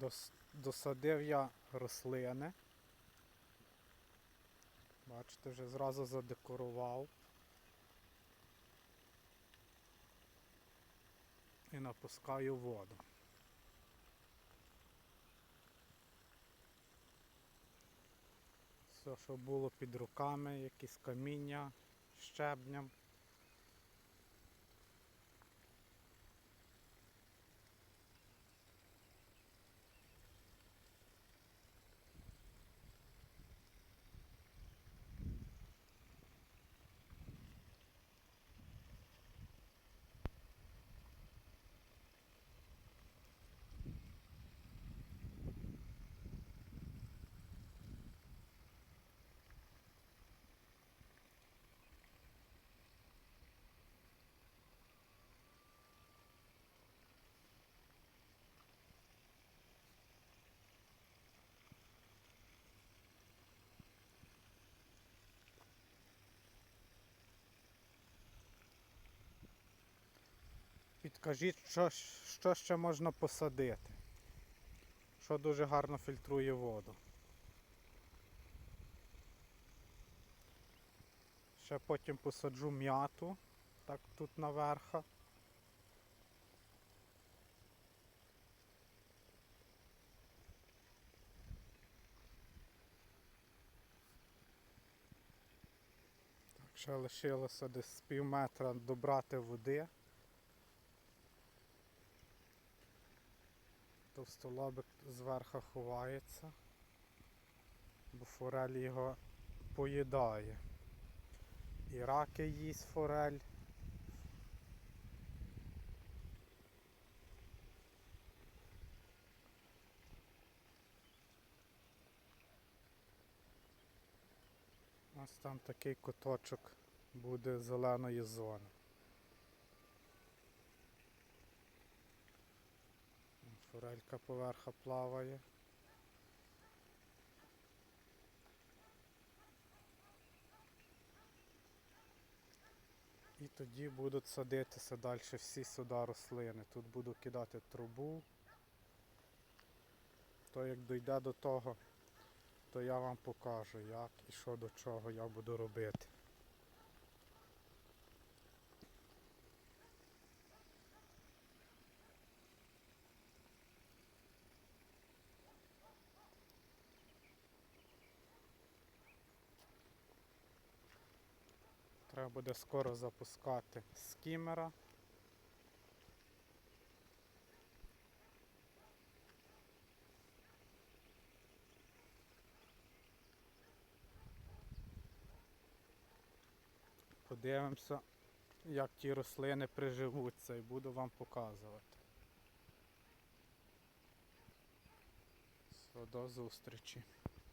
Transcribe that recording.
Дос- Досадив я рослини. Бачите, вже зразу задекорував. І напускаю воду. Все, що було під руками, якісь каміння, щебням. Підкажіть, що, що ще можна посадити, що дуже гарно фільтрує воду. Ще потім посаджу м'яту, так тут наверха. Так, ще лишилося десь пів метра добрати води. Товстолобик зверху ховається, бо форель його поїдає. І раки їсть форель. Ось там такий куточок буде зеленої зони. Форелька поверха плаває. І тоді будуть садитися далі всі сюди рослини. Тут буду кидати трубу. То як дійде до того, то я вам покажу, як і що до чого я буду робити. Треба буде скоро запускати скімера. Подивимося, як ті рослини приживуться і буду вам показувати. До зустрічі.